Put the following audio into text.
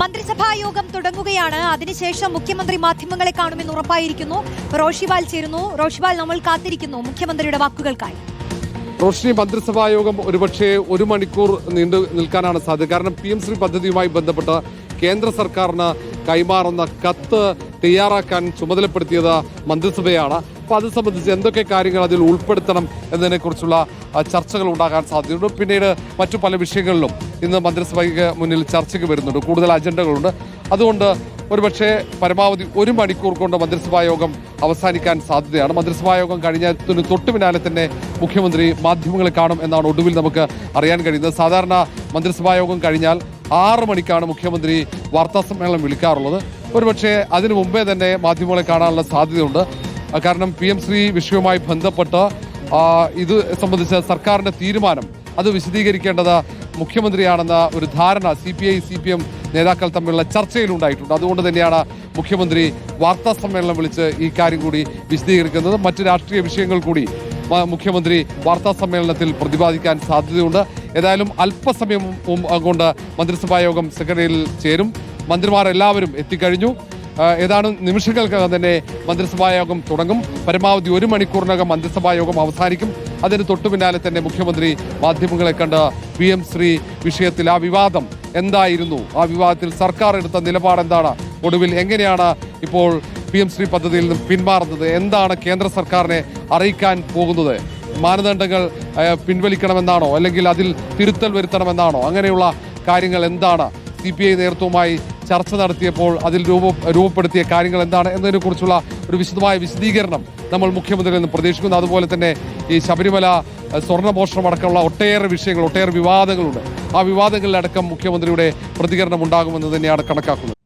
മന്ത്രിസഭാ യോഗം തുടങ്ങുകയാണ്. അതിനുശേഷം മുഖ്യമന്ത്രി മാധ്യമങ്ങളെ കാണുമെന്ന് ഉറപ്പായിരിക്കുന്നു. റോഷിവാൽ ചേരുന്നു. റോഷിവാൽ നമ്മൾ കാത്തിരിക്കുന്നു മുഖ്യമന്ത്രിയുടെ വാക്കുകൾക്കായി. റോഷിനി മന്ത്രിസഭാ യോഗം ഒരുപക്ഷെ ഒരു മണിക്കൂർ നീണ്ടു നിൽക്കാനാണ് സാധ്യത. കാരണം പി എം ശ്രീ പദ്ധതിയുമായി ബന്ധപ്പെട്ട് കേന്ദ്ര സർക്കാരിന് കൈമാറുന്ന കത്ത് തയ്യാറാക്കാൻ ചുമതലപ്പെടുത്തിയത് മന്ത്രിസഭയാണ്. അപ്പോൾ അത് സംബന്ധിച്ച് എന്തൊക്കെ കാര്യങ്ങൾ അതിൽ ഉൾപ്പെടുത്തണം എന്നതിനെക്കുറിച്ചുള്ള കുറിച്ചുള്ള ചർച്ചകൾ ഉണ്ടാകാൻ സാധ്യതയുണ്ട്. പിന്നീട് മറ്റു പല വിഷയങ്ങളിലും ഇന്ന് മന്ത്രിസഭയ്ക്ക് മുന്നിൽ ചർച്ചയ്ക്ക് വരുന്നുണ്ട്. കൂടുതൽ അജണ്ടകളുണ്ട്. അതുകൊണ്ട് ഒരുപക്ഷെ പരമാവധി ഒരു മണിക്കൂർ കൊണ്ട് മന്ത്രിസഭാ യോഗം അവസാനിക്കാൻ സാധ്യതയാണ്. മന്ത്രിസഭാ യോഗം കഴിഞ്ഞതിന് തൊട്ടു പിന്നാലെ തന്നെ മുഖ്യമന്ത്രി മാധ്യമങ്ങളെ കാണും എന്നാണ് ഒടുവിൽ നമുക്ക് അറിയാൻ കഴിയുന്നത്. സാധാരണ മന്ത്രിസഭാ യോഗം കഴിഞ്ഞാൽ ആറ് മണിക്കാണ് മുഖ്യമന്ത്രി വാർത്താസമ്മേളനം വിളിക്കാറുള്ളത്. ഒരുപക്ഷെ അതിനു മുമ്പേ തന്നെ മാധ്യമങ്ങളെ കാണാനുള്ള സാധ്യതയുണ്ട്. കാരണം പി എം ശ്രീ വിഷയവുമായി ബന്ധപ്പെട്ട് ഇത് സംബന്ധിച്ച സർക്കാരിന്റെ തീരുമാനം അത് വിശദീകരിക്കേണ്ടത് മുഖ്യമന്ത്രിയാണെന്ന ഒരു ധാരണ C P I C P M നേതാക്കൾ തമ്മിലുള്ള ചർച്ചയിലുണ്ടായിട്ടുണ്ട് അതുകൊണ്ട് തന്നെയാണ് മുഖ്യമന്ത്രി വാർത്താ സമ്മേളനം വിളിച്ച് ഈ കാര്യം കൂടി വിശദീകരിക്കുന്നത്. മറ്റ് രാഷ്ട്രീയ വിഷയങ്ങൾ കൂടി മുഖ്യമന്ത്രി വാർത്താ സമ്മേളനത്തിൽ പ്രതിപാദിക്കാൻ സാധ്യതയുണ്ട്. ഏതായാലും അല്പസമയം കൊണ്ട് മന്ത്രിസഭാ യോഗം സെക്രട്ടറിയിൽ ചേരും. മന്ത്രിമാർ എല്ലാവരും എത്തിക്കഴിഞ്ഞു. ഏതാനും നിമിഷങ്ങൾക്കകം തന്നെ മന്ത്രിസഭാ യോഗം തുടങ്ങും. പരമാവധി ഒരു മണിക്കൂറിനകം മന്ത്രിസഭാ യോഗം അവസാനിക്കും. അതിന് തൊട്ടു പിന്നാലെ തന്നെ മുഖ്യമന്ത്രി മാധ്യമങ്ങളെ കണ്ട് വി എം ശ്രീ വിഷയത്തിൽ ആ വിവാദം എന്തായിരുന്നു? ആ വിവാദത്തിൽ സർക്കാർ എടുത്ത നിലപാട് എന്താണ്? ഒടുവിൽ എങ്ങനെയാണ് ഇപ്പോൾ പി എം ശ്രീ പദ്ധതിയിൽ നിന്ന് പിന്മാറുന്നത്? എന്താണ് കേന്ദ്ര സർക്കാരിനെ അറിയിക്കാൻ പോകുന്നത്? മാനദണ്ഡങ്ങൾ പിൻവലിക്കണമെന്നാണോ? അല്ലെങ്കിൽ അതിൽ തിരുത്തൽ വരുത്തണമെന്നാണോ? അങ്ങനെയുള്ള കാര്യങ്ങൾ എന്താണ്? സി പി ഐ നേതൃത്വവുമായി ചർച്ച നടത്തിയപ്പോൾ അതിൽ രൂപ രൂപപ്പെടുത്തിയ കാര്യങ്ങൾ എന്താണ് എന്നതിനെക്കുറിച്ചുള്ള ഒരു വിശദമായ വിശദീകരണം നമ്മൾ മുഖ്യമന്ത്രിയിൽ നിന്ന് പ്രതീക്ഷിക്കുന്നു. അതുപോലെ തന്നെ ഈ ശബരിമല സ്വർണമോഷണം അടക്കമുള്ള ഒട്ടേറെ വിഷയങ്ങൾ ഒട്ടേറെ വിവാദങ്ങളുണ്ട്. ആ വിവാദങ്ങളിലടക്കം മുഖ്യമന്ത്രിയുടെ പ്രതികരണം ഉണ്ടാകുമെന്ന് തന്നെയാണ് കണക്കാക്കുന്നത്.